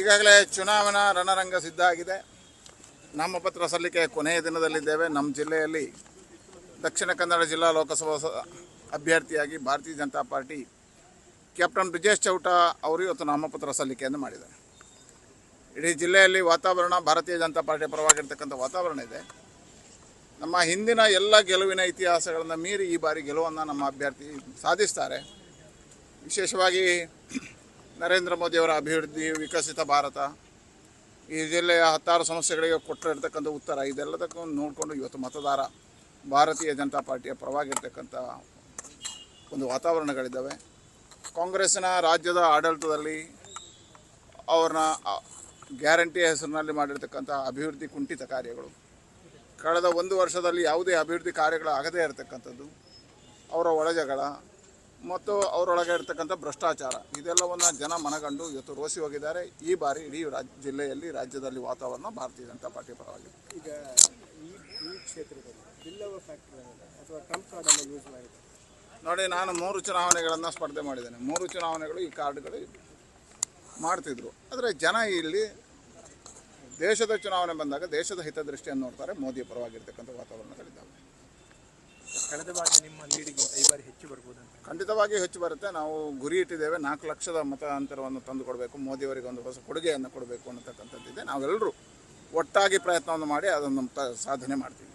ಈಗಾಗಲೇ ಚುನಾವಣಾ ರಣರಂಗ ಸಿದ್ಧ ಆಗಿದೆ. ನಾಮಪತ್ರ ಸಲ್ಲಿಕೆ ಕೊನೆಯ ದಿನದಲ್ಲಿದ್ದೇವೆ. ನಮ್ಮ ಜಿಲ್ಲೆಯಲ್ಲಿ ದಕ್ಷಿಣ ಕನ್ನಡ ಜಿಲ್ಲಾ ಲೋಕಸಭಾ ಅಭ್ಯರ್ಥಿಯಾಗಿ ಭಾರತೀಯ ಜನತಾ ಪಾರ್ಟಿ ಕ್ಯಾಪ್ಟನ್ ಬ್ರಿಜೇಶ್ ಚೌಟ ಅವರು ಇವತ್ತು ನಾಮಪತ್ರ ಸಲ್ಲಿಕೆಯನ್ನು ಮಾಡಿದ್ದಾರೆ. ಇಡೀ ಜಿಲ್ಲೆಯಲ್ಲಿ ವಾತಾವರಣ ಭಾರತೀಯ ಜನತಾ ಪಾರ್ಟಿಯ ಪರವಾಗಿರ್ತಕ್ಕಂಥ ವಾತಾವರಣ ಇದೆ. ನಮ್ಮ ಹಿಂದಿನ ಎಲ್ಲ ಗೆಲುವಿನ ಇತಿಹಾಸಗಳನ್ನು ಮೀರಿ ಈ ಬಾರಿ ಗೆಲುವನ್ನು ನಮ್ಮ ಅಭ್ಯರ್ಥಿ ಸಾಧಿಸ್ತಾರೆ. ವಿಶೇಷವಾಗಿ ನರೇಂದ್ರ ಮೋದಿಯವರ ಅಭಿವೃದ್ಧಿ, ವಿಕಸಿತ ಭಾರತ ಈ ಜಿಲ್ಲೆಯ ಹತ್ತಾರು ಸಮಸ್ಯೆಗಳಿಗೆ ಕೊಟ್ಟಿರ್ತಕ್ಕಂಥ ಉತ್ತರ. ಇದೆಲ್ಲದಕ್ಕೂ ನೋಡಿಕೊಂಡು ಇವತ್ತು ಮತದಾರ, ಭಾರತೀಯ ಜನತಾ ಪಾರ್ಟಿಯ ಪರವಾಗಿರ್ತಕ್ಕಂಥ ಒಂದು ವಾತಾವರಣಗಳಿದ್ದಾವೆ. ಕಾಂಗ್ರೆಸ್ಸಿನ ರಾಜ್ಯದ ಆಡಳಿತದಲ್ಲಿ ಅವ್ರನ್ನ ಗ್ಯಾರಂಟಿ ಹೆಸರಿನಲ್ಲಿ ಮಾಡಿರ್ತಕ್ಕಂಥ ಅಭಿವೃದ್ಧಿ ಕುಂಠಿತ ಕಾರ್ಯಗಳು. ಕಳೆದ ಒಂದು ವರ್ಷದಲ್ಲಿ ಯಾವುದೇ ಅಭಿವೃದ್ಧಿ ಕಾರ್ಯಗಳು ಆಗದೇ ಇರತಕ್ಕಂಥದ್ದು. ಅವರ ಒಳಜಗಳ ಮತ್ತು ಅವರೊಳಗೆ ಇರ್ತಕ್ಕಂಥ ಭ್ರಷ್ಟಾಚಾರ. ಇದೆಲ್ಲವನ್ನು ಜನ ಮನಗಂಡು ಇವತ್ತು ರೋಸಿ ಹೋಗಿದ್ದಾರೆ. ಈ ಬಾರಿ ಇಡೀ ರಾಜ್ಯ ಜಿಲ್ಲೆಯಲ್ಲಿ ರಾಜ್ಯದಲ್ಲಿ ವಾತಾವರಣ ಭಾರತೀಯ ಜನತಾ ಪಾರ್ಟಿ ಪರವಾಗಿ ಈಗ ಈ ಈ ಕ್ಷೇತ್ರದಲ್ಲಿ ಬಿಲ್ಲವ ಫ್ಯಾಕ್ಟ್ರಿ ಅಥವಾ ಟ್ರಂಪ್ ಕಾರ್ಡನ್ನು ಯೂಸ್ ನೋಡಿ ನಾನು ಮೂರು ಚುನಾವಣೆಗಳನ್ನು ಸ್ಪರ್ಧೆ ಮಾಡಿದ್ದೇನೆ. ಮೂರು ಚುನಾವಣೆಗಳು ಈ ಕಾರ್ಡ್ಗಳು ಮಾಡ್ತಿದ್ರು. ಆದರೆ ಜನ ಇಲ್ಲಿ ದೇಶದ ಚುನಾವಣೆ ಬಂದಾಗ ದೇಶದ ಹಿತದೃಷ್ಟಿಯನ್ನು ನೋಡ್ತಾರೆ. ಮೋದಿಯ ಪರವಾಗಿರ್ತಕ್ಕಂಥ ವಾತಾವರಣಗಳಿದ್ದಾವೆ. ಕಳೆದ ಬಾರಿ ನಿಮ್ಮ ಲೀಡಿಗಿಂತ ಈ ಬಾರಿ ಹೆಚ್ಚು ಬರ್ಬೋದು ಅಂತ. ಖಂಡಿತವಾಗಿ ಹೆಚ್ಚು ಬರುತ್ತೆ. ನಾವು ಗುರಿ ಇಟ್ಟಿದ್ದೇವೆ. ನಾಲ್ಕು ಲಕ್ಷದ ಮತಾಂತರವನ್ನು ತಂದು ಕೊಡಬೇಕು ಮೋದಿಯವರಿಗೆ ಒಂದು ಹೊಸ ಕೊಡುಗೆಯನ್ನು ಕೊಡಬೇಕು ಅನ್ನತಕ್ಕಂಥದ್ದಿದೆ ನಾವೆಲ್ಲರೂ ಒಟ್ಟಾಗಿ ಪ್ರಯತ್ನವನ್ನು ಮಾಡಿ ಅದನ್ನು ಸಾಧನೆ ಮಾಡ್ತೀವಿ.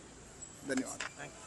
ಧನ್ಯವಾದ. Thank you